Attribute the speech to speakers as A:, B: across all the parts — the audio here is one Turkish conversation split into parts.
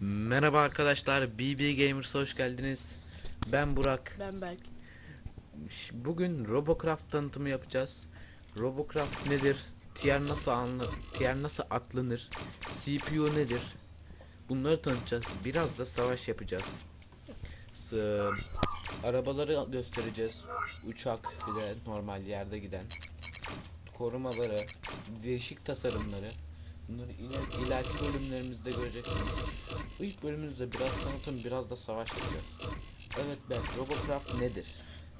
A: Merhaba arkadaşlar, BB Gamers hoş geldiniz. Ben Burak.
B: Ben Berk.
A: Bugün Robocraft tanıtımı yapacağız. Robocraft nedir? Tier nasıl anla tier nasıl atlanır? CPU nedir? Bunları tanıtacağız. Biraz da savaş yapacağız. S- arabaları göstereceğiz. Uçak bir de normal yerde giden. Korumaları, değişik tasarımları. Bunları iler- ileriki bölümlerimizde göreceksiniz. Bu ilk bölümümüzde biraz tanıtım, biraz da savaş yapacağız. Evet ben Robocraft nedir?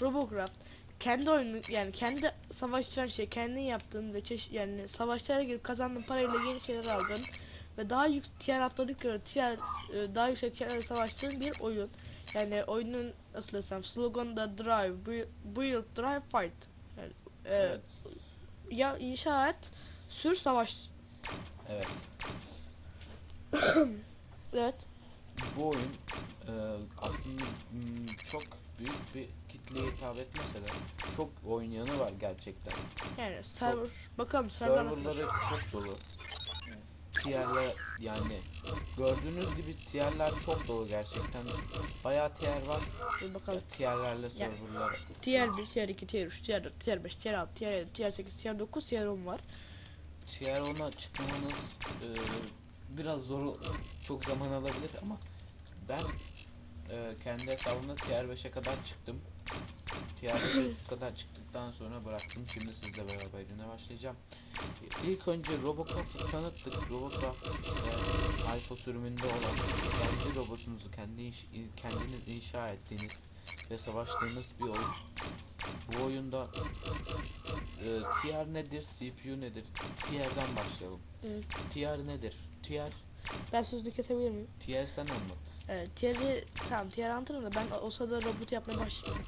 B: Robocraft kendi oyunu yani kendi savaşçılan şey kendin yaptığın ve çeşit yani savaşlara girip kazandığın parayla yeni şeyler aldın ve daha yüksek tier atladıkça tier e, daha yüksek tierlere savaştığın bir oyun. Yani oyunun nasıl desem sloganı da drive, build, drive, fight. Yani, e,
A: Evet.
B: ya inşa et, sür savaş.
A: Evet.
B: Evet.
A: Bu oyun e, aslında mm, çok büyük bir kitleye hitap etmese de çok oynayanı var gerçekten.
B: Yani server bakalım server?
A: Serverları çok dolu. Tierler yani gördüğünüz gibi tierler çok dolu gerçekten. Bayağı tier var.
B: Bir bakalım.
A: Tierlerle serverlar.
B: Tier 1, Tier 2, Tier 3, Tier 4, Tier 5, Tier 6, Tier 7, Tier 8, Tier 9, Tier 10 var.
A: Tier 10'a çıkmanız e, biraz zor çok zaman alabilir ama ben e, kendi hesabımda Tier 5'e kadar çıktım. Tier 5'e kadar çıktıktan sonra bıraktım. Şimdi sizle beraber güne başlayacağım. İlk önce Robocraft'ı tanıttık. Robocraft işte Alfa sürümünde olan kendi robotunuzu kendi inş- kendiniz inşa ettiğiniz ve savaştığınız bir oyun. Bu oyunda e, tier nedir, CPU nedir? Tier'den başlayalım.
B: Evet.
A: Tier nedir? Tier,
B: Ben sözünü kesebilir miyim?
A: tier sen anlat.
B: Evet, Tier'i tamam Tier anlatırım da ben o- sırada robot yapmaya başlayayım.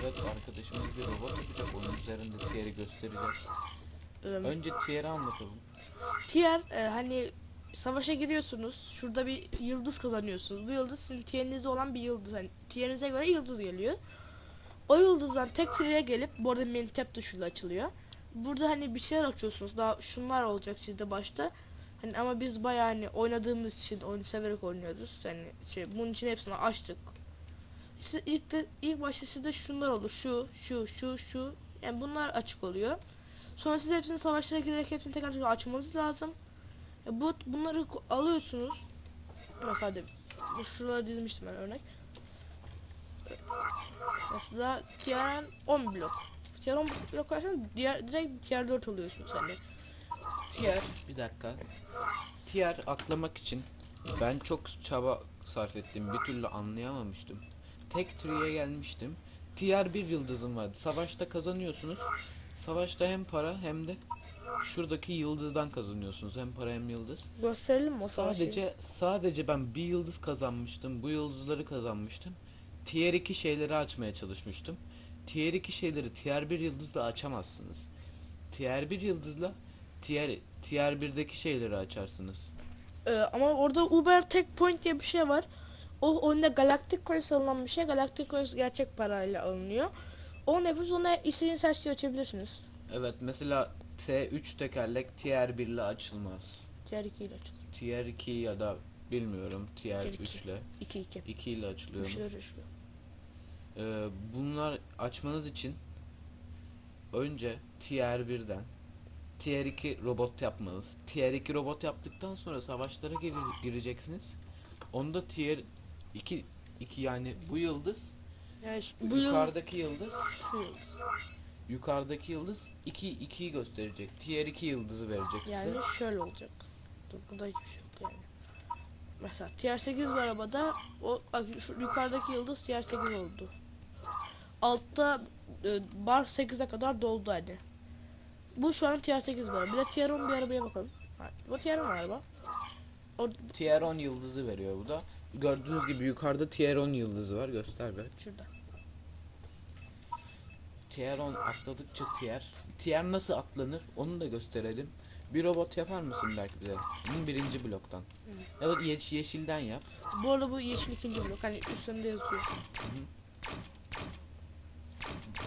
A: Evet arkadaşımız bir robot yapacak. Onun üzerinde tier'i göstereceğiz.
B: Ee,
A: Önce tier'i anlatalım.
B: Tier e, hani savaşa giriyorsunuz. Şurada bir yıldız kazanıyorsunuz. Bu yıldız sizin tier'inizde olan bir yıldız. Hani tier'inize göre yıldız geliyor. O yıldızdan tek tier'e gelip bu arada main tab tuşuyla açılıyor. Burada hani bir şeyler açıyorsunuz. Daha şunlar olacak sizde başta. Hani ama biz bayağı hani oynadığımız için oyunu severek oynuyoruz. Yani şey bunun için hepsini açtık. Siz ilk de ilk başta sizde şunlar olur. Şu, şu, şu, şu. Yani bunlar açık oluyor. Sonra siz hepsini savaşlara girerek hepsini tekrar tekrar açmanız lazım. E bu bunları alıyorsunuz. Mesela de bu şuralara dizmiştim ben örnek. Mesela tier 10 blok. Tier 10 blok koyarsanız diğer direkt tier 4 oluyorsunuz hani.
A: Tier, bir dakika. Tier atlamak için ben çok çaba sarf ettim. Bir türlü anlayamamıştım. Tek tree'ye gelmiştim. Tier bir yıldızım vardı. Savaşta kazanıyorsunuz. Savaşta hem para hem de şuradaki yıldızdan kazanıyorsunuz. Hem para hem yıldız.
B: Gösterelim mi o savaşı?
A: Sadece sadece ben bir yıldız kazanmıştım. Bu yıldızları kazanmıştım. Tier 2 şeyleri açmaya çalışmıştım. Tier 2 şeyleri tier 1 yıldızla açamazsınız. Tier 1 yıldızla tier tier 1'deki şeyleri açarsınız.
B: Ee, ama orada Uber Tech Point diye bir şey var. O oyunda Galactic Coins alınan bir şey. Galactic Coins gerçek parayla alınıyor. Onu yapıyorsunuz ona istediğiniz her şeyi açabilirsiniz.
A: Evet mesela T3 tekerlek tier 1 ile açılmaz.
B: Tier 2 ile açılıyor.
A: Tier 2 ya da bilmiyorum tier
B: Tier 2.
A: 3 ile
B: 2 2.
A: 2 ile açılıyor.
B: Bir
A: mu?
B: şeyler açılıyor.
A: Ee, bunlar açmanız için önce tier 1'den tier 2 robot yapmanız. Tier 2 robot yaptıktan sonra savaşlara gir- gireceksiniz. Onda tier 2 2 yani bu yıldız
B: Yani bu
A: yukarıdaki yıldız
B: şu yıl.
A: yukarıdaki yıldız 2 2'yi gösterecek. Tier 2 yıldızı verecek
B: Yani
A: size.
B: şöyle olacak. Dur burada hiçbir şey yok yani. Mesela tier 8 bir arabada o yukarıdaki yıldız tier 8 oldu. Altta e, bar 8'e kadar doldu hani. Bu şu an tier 8 var. Bir de tier 10 bir arabaya bakalım. Bu tier 10 araba. O
A: Tier 10 yıldızı veriyor bu da. Gördüğünüz gibi yukarıda tier 10 yıldızı var. Göster be.
B: şurada.
A: Tier 10 atladıkça tier. Tier nasıl atlanır onu da gösterelim. Bir robot yapar mısın belki bize? Bunun birinci bloktan. Ya da yeş- yeşilden yap.
B: Bu arada bu yeşil ikinci blok. Hani üstünde yazıyor.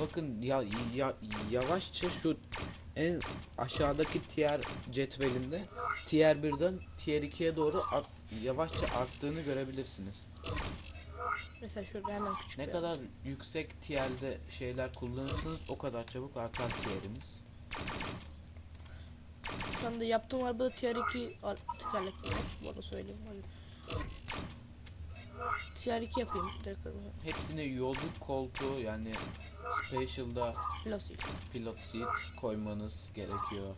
A: Bakın ya, ya yavaşça şu en aşağıdaki tier cetvelinde tier 1'den tier 2'ye doğru at- yavaşça arttığını görebilirsiniz.
B: Mesela şurada hemen küçük
A: Ne kadar yüksek tiyerde şeyler kullanırsanız o kadar çabuk artar tiyeriniz.
B: Şu anda yaptığım arabada tier 2 ar- tekerlekli var. Bu arada söyleyeyim. 2 yapayım.
A: Hepsine yolculuk koltuğu yani Special'da
B: Plastik.
A: pilot seat koymanız gerekiyor.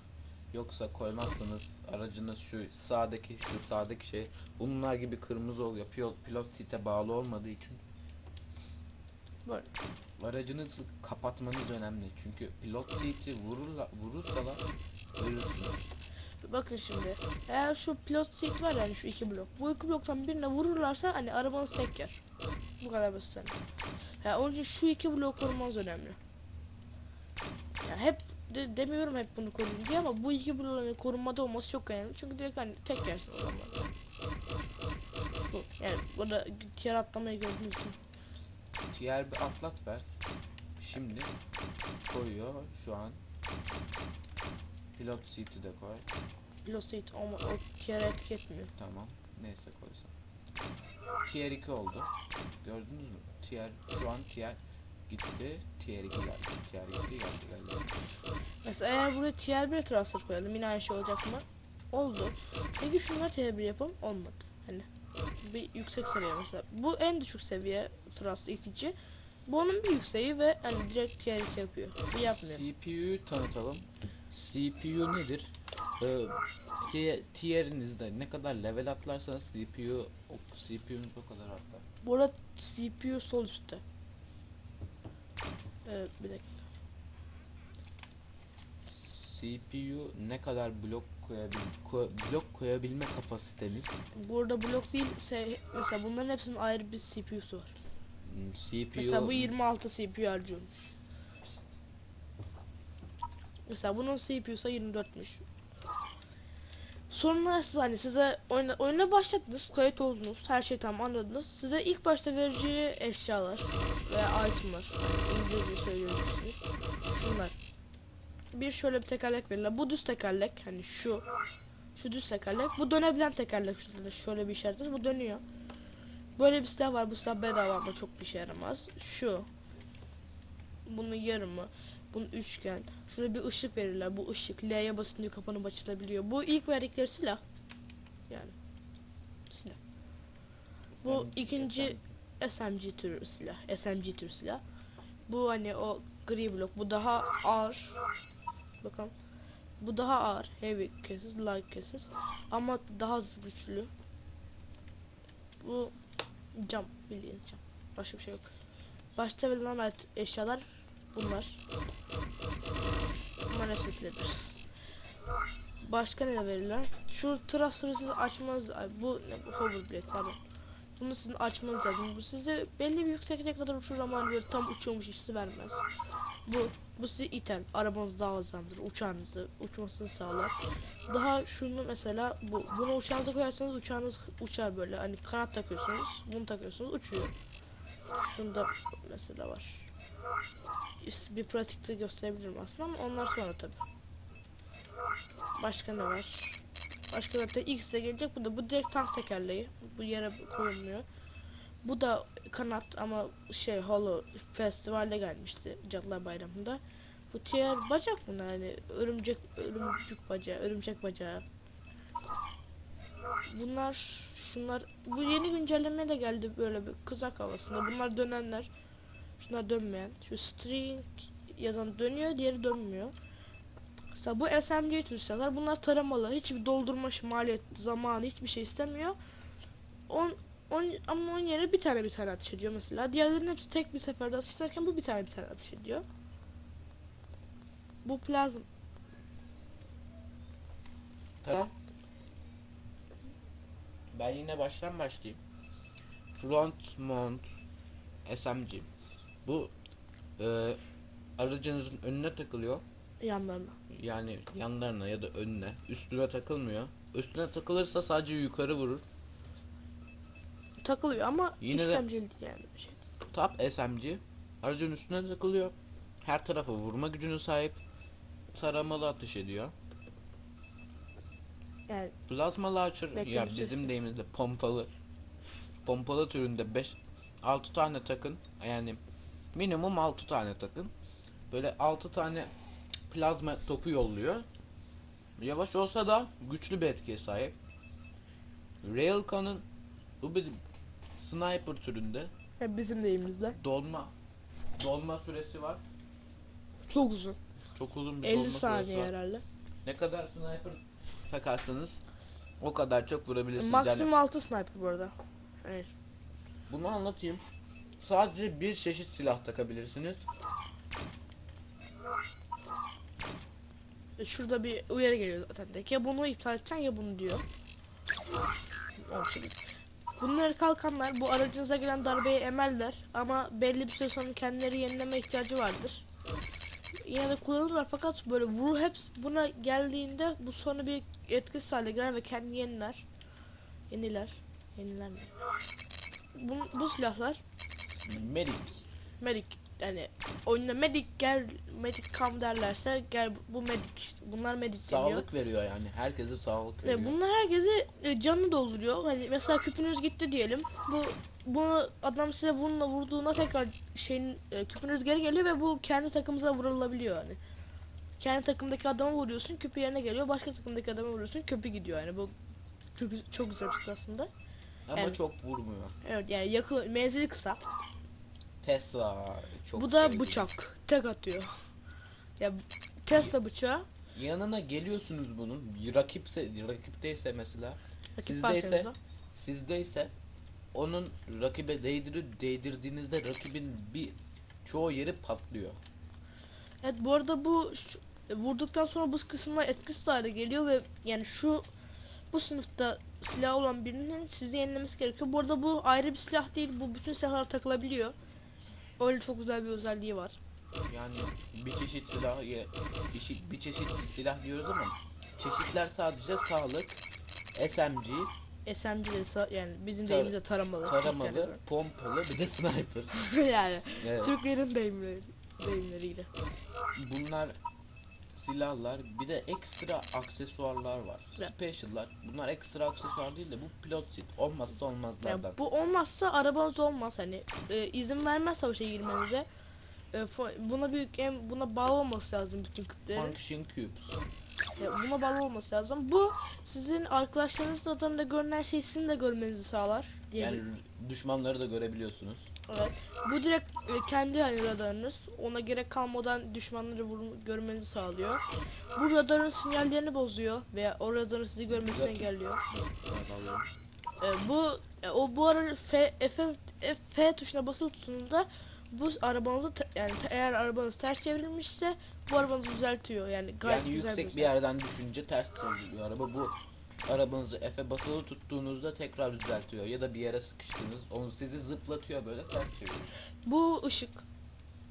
A: Yoksa koymazsanız aracınız şu sağdaki şu sağdaki şey bunlar gibi kırmızı oluyor. Pilot, pilot seat'e bağlı olmadığı için
B: Böyle.
A: aracınızı kapatmanız önemli. Çünkü pilot seat'i vururla, vurursalar ölürsünüz.
B: Bakın şimdi. Eğer şu pilot seat var yani şu iki blok. Bu iki bloktan birine vururlarsa hani arabanız tek yer. Bu kadar basit yani. Onun için şu iki bloğu korumanız önemli. Yani hep de, demiyorum hep bunu koruyun diye ama bu iki bloğun korunmada olması çok önemli. Çünkü direkt hani tek yersin. Bu. Yani burada tiyer atlamayı gördüğünüz için.
A: Diğer bir atlat ver. Şimdi koyuyor şu an. Pilot seat'i de koy.
B: Seat ama o tiyer etki etmiyor.
A: Tamam. Neyse koysan. Tier 2 oldu. Gördünüz mü? Tier şu an tier gitti. Tier 2 geldi. Tier 2 geldi geldi.
B: Mesela eğer buraya tier 1 transfer koyalım yine aynı şey olacak mı? Oldu. Peki şunlar tier 1 yapalım olmadı. Hani bir yüksek seviye mesela. Bu en düşük seviye transfer itici. Bu onun bir yükseği ve hani direkt tier 2 yapıyor. Bu yapmıyor.
A: CPU'yu tanıtalım. CPU nedir? Tier- tier'inizde ne kadar level atlarsanız CPU CPU'nuz o kadar artar.
B: Burada CPU sol üstte. Evet bir dakika.
A: CPU ne kadar blok koyabil ko- blok koyabilme kapasiteniz
B: Burada blok değil se- mesela bunların hepsinin ayrı bir CPU'su var.
A: Hmm, CPU
B: Mesela bu 26 CPU harcıyormuş. Mesela bunun CPU'su 24'müş. Sonra siz hani size oyuna, oyuna başladınız, kayıt oldunuz, her şey tamam anladınız. Size ilk başta vereceği eşyalar veya itemlar, İngilizce söylüyorsunuz. Bunlar. Bir şöyle bir tekerlek verirler. Bu düz tekerlek, hani şu, şu düz tekerlek. Bu dönebilen tekerlek şurada da şöyle bir işaret var. Bu dönüyor. Böyle bir silah var. Bu silah bedava ama çok bir işe yaramaz. Şu. Bunun yarımı. Bunun üçgen. Şurada bir ışık verirler. Bu ışık L'ye basınca kapanıp açılabiliyor. Bu ilk verdikleri silah. Yani. Silah. Bu
A: Ben-
B: ikinci SMG türü silah. SMG türü silah. Bu hani o gri blok. Bu daha ağır. Bakın. Bu daha ağır. Heavy cases, light cases. Ama daha güçlü. Bu cam. Bildiğiniz cam. Başka bir şey yok. Başta verilen eşyalar bunlar. Hepsi silebilir. Başka ne verirler? Şu transferi siz açmanız bu ne bu hoverblade pardon. Bunu sizin açmanız lazım. Bu size belli bir yüksekliğe kadar uçurur ama böyle tam uçuyormuş hissi vermez. Bu bu sizi iter. Arabanızı daha hızlandırır. Uçağınızı uçmasını sağlar. Daha şunu mesela bu bunu uçağınıza koyarsanız uçağınız uçar böyle. Hani kanat takıyorsunuz, bunu takıyorsunuz uçuyor. Şunda mesela var. Bir pratikte gösterebilirim aslında ama onlar sonra tabi. Başka ne var? Başka zaten ilk size gelecek bu da bu direkt tank tekerleği. Bu yere koyulmuyor. Bu da kanat ama şey hollow festivalde gelmişti Cadılar Bayramı'nda. Bu tiyer bacak bunlar hani örümcek örümcek bacağı, örümcek bacağı. Bunlar şunlar bu yeni güncelleme de geldi böyle bir kızak havasında. Bunlar dönenler. Şunlar dönmeyen. Şu string yazan dönüyor, diğeri dönmüyor. Mesela bu SMG tür silahlar. Bunlar taramalı. Hiçbir doldurma maliyet, zamanı hiçbir şey istemiyor. On, on, ama onun yerine bir tane bir tane ateş ediyor mesela. Diğerlerinin hepsi tek bir seferde ateş ederken bu bir tane bir tane ateş ediyor. Bu plazm
A: Tamam. Ben yine baştan başlayayım. Front mount SMG. Bu e, aracınızın önüne takılıyor.
B: yanlarına.
A: Yani yanlarına ya da önüne. Üstüne takılmıyor. Üstüne takılırsa sadece yukarı vurur.
B: Takılıyor ama
A: Yine de-
B: işlemcili değil yani bir şey.
A: Top SMG aracın üstüne takılıyor. Her tarafa vurma gücüne sahip. Taramalı atış ediyor.
B: Yani
A: Plazma launcher ya bizim deyimizde pompalı. Pompalı türünde 5 6 tane takın. Yani minimum 6 tane takın. Böyle 6 tane plazma topu yolluyor. Yavaş olsa da güçlü bir etkiye sahip. Railgun'un bu bir sniper türünde
B: yani bizim deyimizde.
A: dolma dolma süresi var.
B: Çok uzun.
A: Çok uzun bir
B: 50
A: dolma süresi
B: saniye
A: var.
B: herhalde.
A: Ne kadar sniper takarsanız o kadar çok vurabilirsiniz.
B: Maksimum
A: Yani
B: 6 sniper bu arada. Evet.
A: bunu anlatayım. Sadece bir çeşit silah takabilirsiniz.
B: E, Şurada bir uyarı geliyor zaten direkt. Ya bunu iptal edeceksin ya bunu diyor. Bunları kalkanlar bu aracınıza gelen darbeyi emerler ama belli bir süre sonra kendileri yenileme ihtiyacı vardır. Yine de kullanırlar fakat böyle vuru hepsi buna geldiğinde bu sonra bir etkisiz hale gelir ve kendini yeniler. Yeniler. Yeniler mi? Bu, bu silahlar
A: Medic.
B: medic yani oyunda medic gel medic kam derlerse gel bu medic bunlar medic deniyor.
A: Sağlık veriyor yani. Herkese sağlık veriyor.
B: E, bunlar herkesi e, canını dolduruyor. Hani mesela küpünüz gitti diyelim. Bu bunu adam size bununla vurduğuna tekrar şeyin e, küpünüz geri geliyor ve bu kendi takımınıza vurulabiliyor hani. Kendi takımdaki adama vuruyorsun, küpü yerine geliyor. Başka takımdaki adama vuruyorsun, küpü gidiyor yani. Bu çok, çok güzel bir şey aslında.
A: Ama
B: Evet.
A: çok vurmuyor.
B: Evet yani yakın menzili kısa.
A: Tesla çok
B: bu da bıçak. Tek atıyor. Ya Tesla bıçağı.
A: Yanına geliyorsunuz bunun. Rakipse rakipteyse mesela
B: Rakip
A: Sizdeyse-
B: varsa
A: sizdeyse onun rakibe değdirip değdirdiğinizde rakibin bir çoğu yeri patlıyor.
B: Evet bu arada bu şu- vurduktan sonra buz kısımlar etkisiz hale geliyor ve yani şu bu sınıfta silah olan birinin sizi yenilemesi gerekiyor. Bu arada bu ayrı bir silah değil. Bu bütün silahlara takılabiliyor. Öyle çok güzel bir özelliği var.
A: Yani bir çeşit silah bir, şey- bir çeşit silah diyoruz ama çeşitler sadece sağlık, SMG,
B: SMG de yani bizim
A: Tar-
B: deyimizde taramalı.
A: taramalı, pompalı bir de sniper.
B: yani
A: Evet.
B: Türklerin deyimleri, deyimleriyle.
A: Bunlar silahlar bir de ekstra aksesuarlar var.
B: Evet.
A: Special'lar. Bunlar ekstra aksesuar değil de bu pilot seat. Olmazsa olmazlardan.
B: Yani bu olmazsa arabanız olmaz hani e, izin vermez savaşa girmenize. E, buna büyük em buna bağlı olması lazım bütün küplerin.
A: Function Cubes.
B: Ya buna bağlı olması lazım. Bu sizin arkadaşlarınızın adamında görünen şeyi sizin de görmenizi sağlar. diye
A: Yani düşmanları da görebiliyorsunuz.
B: Evet. Bu direkt e, kendi hani radarınız. Ona gerek kalmadan düşmanları vurun, görmenizi sağlıyor. Bu radarın sinyallerini bozuyor veya o radarın sizi görmesini engelliyor. E, bu e, o bu arada F, F, F, F tuşuna basılı tuttuğunda bu arabanızı yani eğer arabanız ters çevrilmişse bu arabanızı düzeltiyor. Yani gayet
A: Yani
B: güzel
A: yüksek bir
B: özellik.
A: yerden düşünce ters çevriliyor araba. Bu arabanızı F'e basılı tuttuğunuzda tekrar düzeltiyor. Ya da bir yere sıkıştınız. Onu sizi zıplatıyor böyle ters çeviriyor.
B: Bu ışık.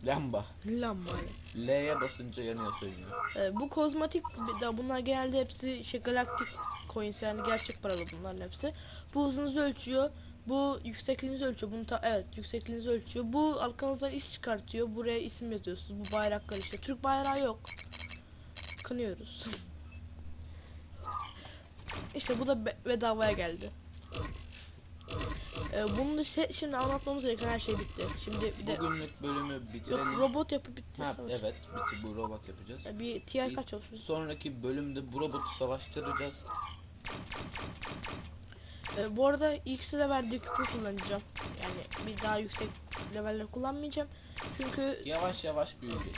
A: Lamba.
B: Lamba.
A: L'ye basınca yanıyor söylüyor.
B: Ee, bu kozmetik bir de bunlar genelde hepsi şey galaktik coins yani gerçek paralı bunların hepsi. Bu hızınızı ölçüyor. Bu yüksekliğinizi ölçüyor. Bunu ta evet yüksekliğinizi ölçüyor. Bu arkanızdan is çıkartıyor. Buraya isim yazıyorsunuz. Bu bayraklar işte. Türk bayrağı yok. Kınıyoruz. işte bu da be- bedavaya geldi. Ee, bunun işte şimdi anlatmamız gereken her şey bitti. Şimdi bir de
A: Bugünlük bölümü
B: yok
A: bitirelim.
B: robot yapıp bitti.
A: Ha,
B: savaş.
A: evet bitti bu robot yapacağız.
B: Ya Bir TI kaç olsun?
A: Sonraki bölümde bu robotu savaştıracağız.
B: Ee, bu arada ikisi de verdiği küpü kullanacağım. Yani bir daha yüksek leveller kullanmayacağım. Çünkü
A: Yavaş yavaş büyüyecek.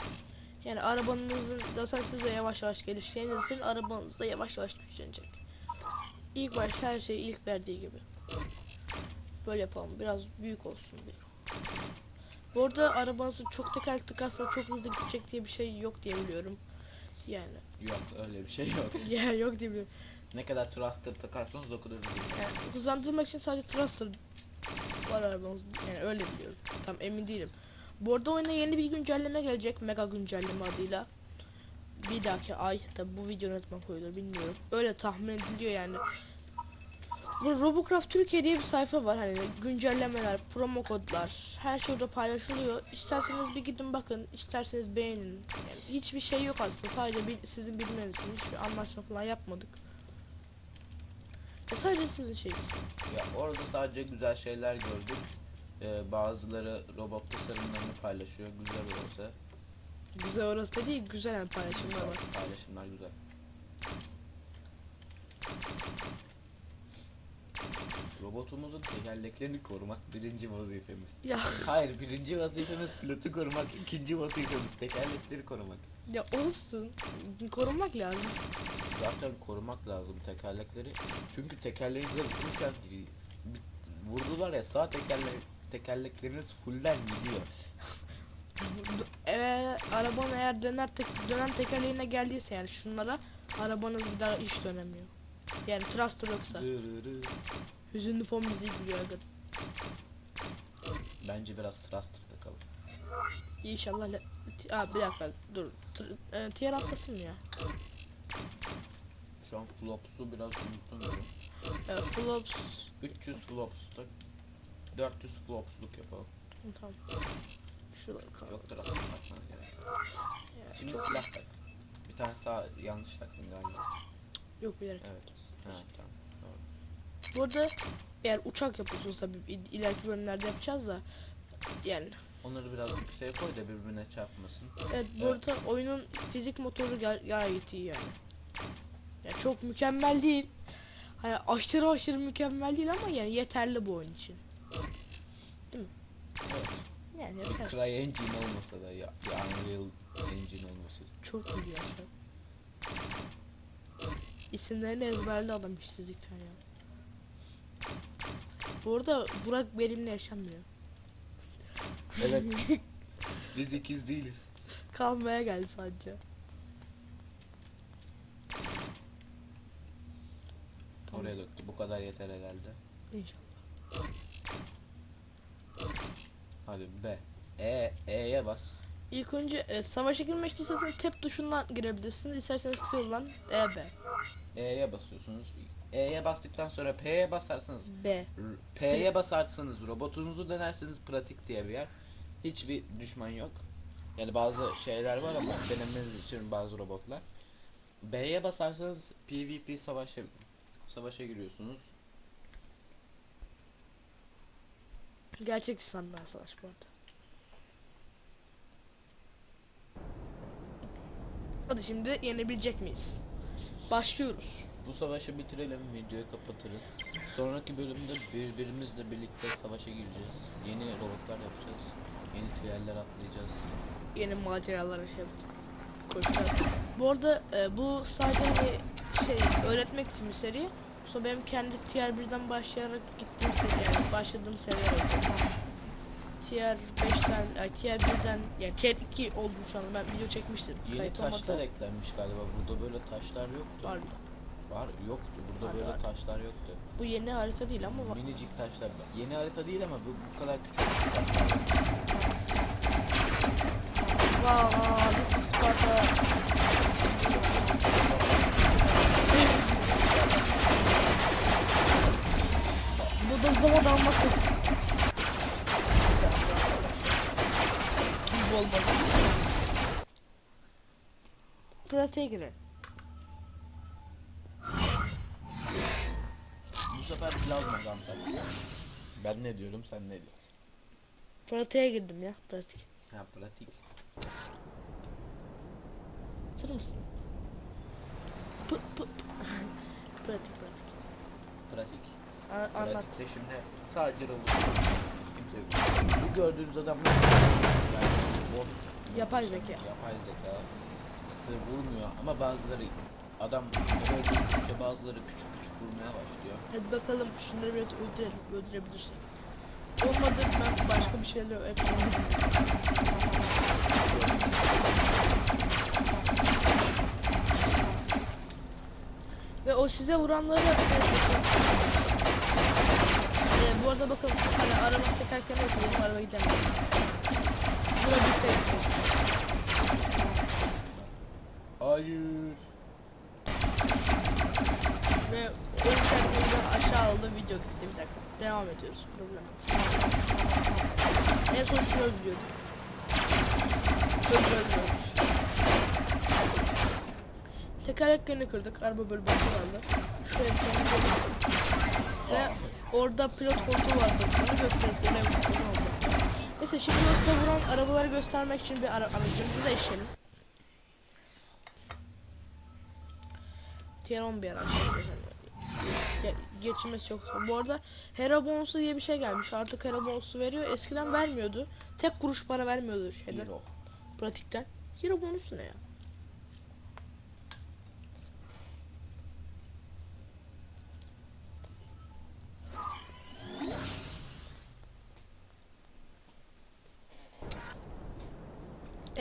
B: yani arabanızın zaten siz de yavaş yavaş gelişeceğiniz için arabanız da yavaş yavaş güçlenecek. İlk başta her şey ilk verdiği gibi. Böyle yapalım. Biraz büyük olsun bir. Bu arada arabanızı çok teker tıkarsa çok hızlı gidecek diye bir şey yok diye biliyorum. Yani.
A: Yok öyle bir şey yok.
B: Ya yok diye biliyorum.
A: ne kadar thruster takarsanız o kadar hızlı.
B: Yani hızlandırmak için sadece thruster var arabanız. Yani öyle biliyorum. Tam emin değilim. Bu arada oyuna yeni bir güncelleme gelecek. Mega güncelleme adıyla. Bir dahaki ay. Tabi bu video ne zaman koyulur bilmiyorum. Öyle tahmin ediliyor yani. Bu Robocraft Türkiye diye bir sayfa var. Hani güncellemeler, promo kodlar. Her şey orada paylaşılıyor. İsterseniz bir gidin bakın. isterseniz beğenin. Yani hiçbir şey yok aslında. Sadece bir, sizin bilmeniz için hiçbir anlaşma falan yapmadık. E sadece sizin şey.
A: Ya orada sadece güzel şeyler gördük. Ee, bazıları robot tasarımlarını paylaşıyor. Güzel orası.
B: Güzel orası değil, güzel yani paylaşımlar var.
A: Paylaşımlar güzel. Robotumuzun tekerleklerini korumak birinci vazifemiz.
B: Ya
A: Hayır birinci vazifemiz pilotu korumak, ikinci vazifemiz tekerlekleri korumak.
B: ya olsun. Korunmak lazım.
A: Zaten korumak lazım tekerlekleri. Çünkü tekerleğinize vururken bir- vurdular ya sağ tekerle tekerlekleriniz fullden gidiyor.
B: Eğer araban eğer döner tek, dönen tekerleğine geldiyse yani şunlara arabanız bir daha hiç dönemiyor. Yani thruster yoksa. Hüzünlü fon müziği gibi arkadaş.
A: Bence biraz thruster takalım.
B: İnşallah le- Aa, bir dakika dur. Tr- e, tier atlasın ya?
A: Şu an flops'u biraz unuttum.
B: Evet, flops.
A: 300 flops'ta 400 flopsluk yapalım.
B: Tamam. Şuraları kaldı.
A: Yoktur aslında gerek.
B: Çok-
A: silah tak. Bir tane sağ yanlış taktım galiba.
B: Yok bilerek.
A: Evet. Ha, tamam. Doğru.
B: Bu arada eğer uçak yapıyorsunuz tabii il- ileriki bölümlerde yapacağız da yani
A: Onları biraz yükseğe koy da birbirine çarpmasın.
B: evet bu arada oyunun fizik motoru ga- gayet iyi yani. Yani çok mükemmel değil. Hani aşırı aşırı mükemmel değil ama yani yeterli bu oyun için. Yani yeter.
A: CryEngine olmasa da ya, bir Unreal Engine olması.
B: Çok iyi ya şu an. İsimlerini ezberli adam işsizlikten ya. Bu arada Burak benimle yaşamıyor.
A: Evet. Biz ikiz değiliz.
B: Kalmaya geldi sadece.
A: Oraya döktü. Bu kadar yeter herhalde.
B: İnşallah.
A: Hadi B. E, E'ye bas.
B: İlk önce e, savaşa girmek isterseniz tab tuşundan girebilirsiniz. İsterseniz kısa yoldan E, B.
A: E'ye basıyorsunuz. E'ye bastıktan sonra P'ye basarsanız
B: B.
A: P'ye basarsanız robotunuzu denerseniz pratik diye bir yer. Hiçbir düşman yok. Yani bazı şeyler var ama denemeniz için bazı robotlar. B'ye basarsanız PvP savaşa savaşa giriyorsunuz.
B: Gerçek bir sandığa savaş bu arada. Hadi şimdi yenebilecek miyiz? Başlıyoruz.
A: Bu savaşı bitirelim, videoyu kapatırız. Sonraki bölümde birbirimizle birlikte savaşa gireceğiz. Yeni robotlar yapacağız. Yeni tüyeller atlayacağız.
B: Yeni maceralara şey. Koşacağız. Bu arada e, bu sadece hani şey öğretmek için bir seri. Sonra benim kendi tier 1'den başlayarak gittiğim seri yani başladığım seriler olacak. Tier 5'ten, ay, tier 1'den yani tier 2 oldum şu an ben video çekmiştim.
A: Yeni
B: Kayıt
A: taşlar
B: olmadı.
A: eklenmiş galiba. Burada böyle taşlar yoktu.
B: Var.
A: Var yoktu. Burada
B: Var,
A: böyle
B: var.
A: taşlar yoktu.
B: Bu yeni harita değil ama var.
A: Minicik taşlar. Yeni harita değil ama bu, bu kadar küçük.
B: Wow, this is Sparta. Bu da zaman almak Gibi olmaz. Pratiğe girelim.
A: Bu sefer plazma gantar. Ben ne diyorum sen ne diyorsun?
B: Pratiğe girdim ya. Pratik.
A: Ha pratik.
B: Hatır mısın? P p p. pratik pratik.
A: Pratik. Şimdi sadece robot. Kimse yok. Bu gördüğünüz adam yani bot.
B: Yapay zeka.
A: Yapay zeka. Size vurmuyor ama bazıları adam öldürdükçe bazıları küçük küçük vurmaya başlıyor.
B: Hadi bakalım şunları biraz öldürelim, öldürebilirsek. Olmadı ben başka bir şeyler yapayım. Ve o size vuranları ee, bu arada bakın hani araba tekerken yok benim araba gidemiyor. Vurabilsek.
A: Hayır.
B: Ve o yüzden aşağı aldı video gitti bir dakika. Devam ediyoruz. Problem. En son şunu öldürüyorduk. Öldü öldü öldü. Tekerleklerini kırdık. Araba bölümü vardı. Şöyle bir kırdık. Ve orada pilot koltuğu vardı. Ne oldu. Neyse şimdi yoksa vuran arabaları göstermek için bir ara aracımızı değişelim. Tier 11 araç. Ge- geçirmesi çok zor. Bu arada Hero bonusu diye bir şey gelmiş. Artık Hero bonusu veriyor. Eskiden vermiyordu. Tek kuruş para vermiyordu şeyden. Pratikten. Hero bonusu ne ya?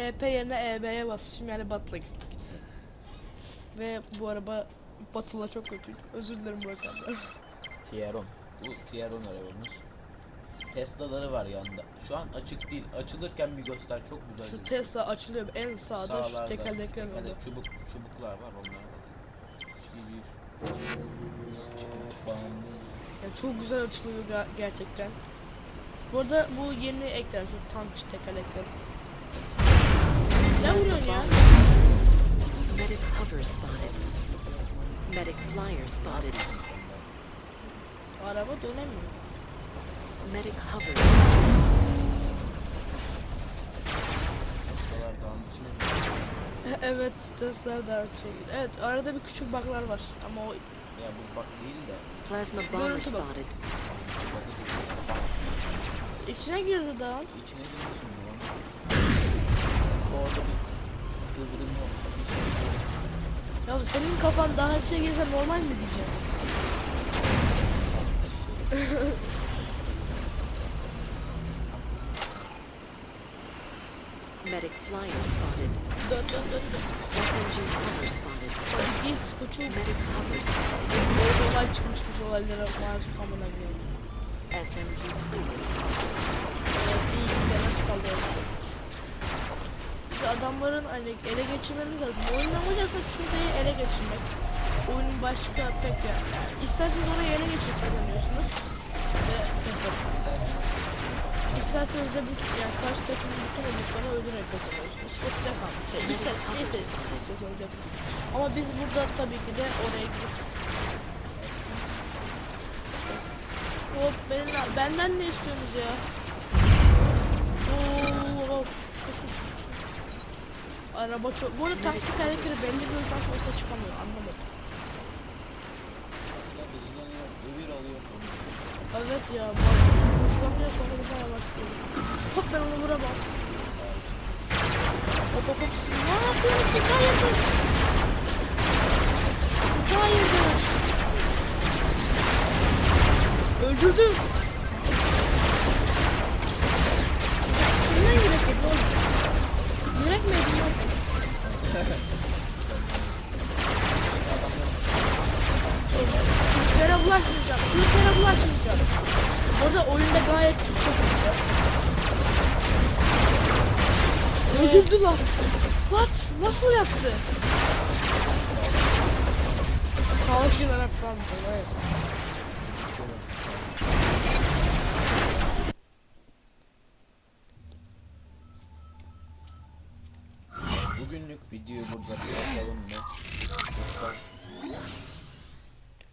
B: EP yerine EB'ye basmışım yani Batı'la gittik. Ve bu araba Batı'la çok kötü. Özür dilerim Burak abi.
A: Tier 10. Bu Tier 10 arabamız. Tesla'ları var yanında. Şu an açık değil. Açılırken bir göster. Çok güzel.
B: Şu. Tesla açılıyor en sağda şu
A: Sağlarda
B: tekerlekler
A: tekerlek,
B: oldu.
A: çubuk, çubuklar var onlara bak. Çivir. Bam.
B: Yani çok güzel açılıyor gerçekten. Bu arada bu yeni ekler şu tank tekerlekleri. Ne vuruyorsun ya?
C: Medic hover spotted. Medic flyer spotted.
B: Araba dönemiyor.
C: Medic hover.
A: İçine.
B: evet Tesla da şey. Evet arada bir küçük bug'lar var ama o
A: Ya bu bak değil de.
C: Plasma bomber spotted.
B: içine girdi daha.
A: İçine bu lan. Orada bir kıvrım yok.
B: Ya senin kafan daha içine girse normal mi diyeceğim?
C: Medic flyer spotted.
B: Dön dön dön dön.
C: SMG hover spotted.
B: Git küçük.
C: Medic hover spotted.
B: Orada olay çıkmışmış olaylara maruz kalmadan geldi.
C: SMG cruiser
B: Evet iyi ki de nasıl kalıyor. İşte adamların hani ele geçirmemiz lazım. Oyunun amacı şurayı ele geçirmek. Oyunun başka pek ya. İsterseniz orayı ele geçirip kazanıyorsunuz. Ve İsterseniz de bir yani karşı takımın bütün oyuncularını öldürerek kazanıyorsunuz. İşte size kalmış. Şey, işte, işte, işte, Ama biz burada tabii ki de oraya gidip Hop benim, benden ne istiyorsunuz ya? Oo, hop. Araba çok... Bu arada taktik hareketi belli bir yüzden sonra çıkamıyor anlamadım. Evet ya bak hızlanıyor sonra bir daha başlıyor. Hop ben onu vuramam. Hop hop hop siz ne yapıyorsunuz siz hayırdır? Siz hayırdır? Öldürdüm.
A: Bugünlük videoyu burada bırakalım mı?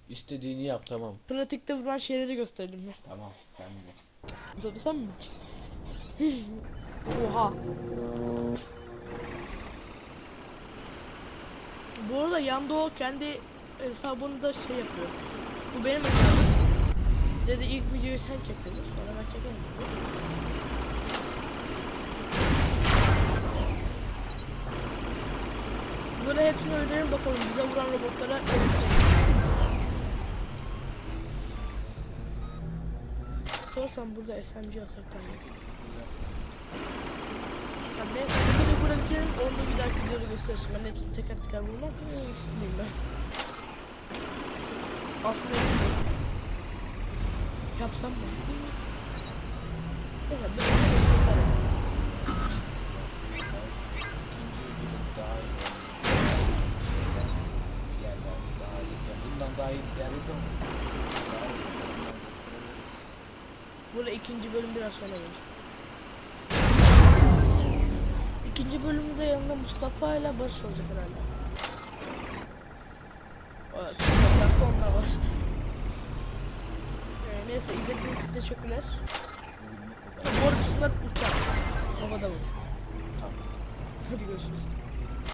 A: İstediğini yap tamam.
B: Pratikte vuran şeyleri gösterelim mi?
A: Tamam sen de.
B: Tabii sen mi? Oha. Bu arada yanda o kendi hesabını da şey yapıyor. Bu benim hesabım. Dedi ilk videoyu sen çek dedi. Sonra ben çekerim Böyle hepsini öldürelim bakalım bize vuran robotlara Sorsam burada SMG yasaklanıyor. Ya ben bunu bırakırım onu bir dahaki videoda göstereceğim. Ben hepsini teker teker vurmak isteyeyim ben. Aslında isteyeyim. Yapsam mı? Neyse Burada ikinci bölüm biraz sonra gelir. İkinci bölümde yanında Mustafa ile Barış olacak herhalde. Aa, Varsa onlar var. Ee, neyse izlediğiniz için teşekkürler. Arada şunlar uçak. Havada vur.
A: Tamam.
B: Hadi görüşürüz.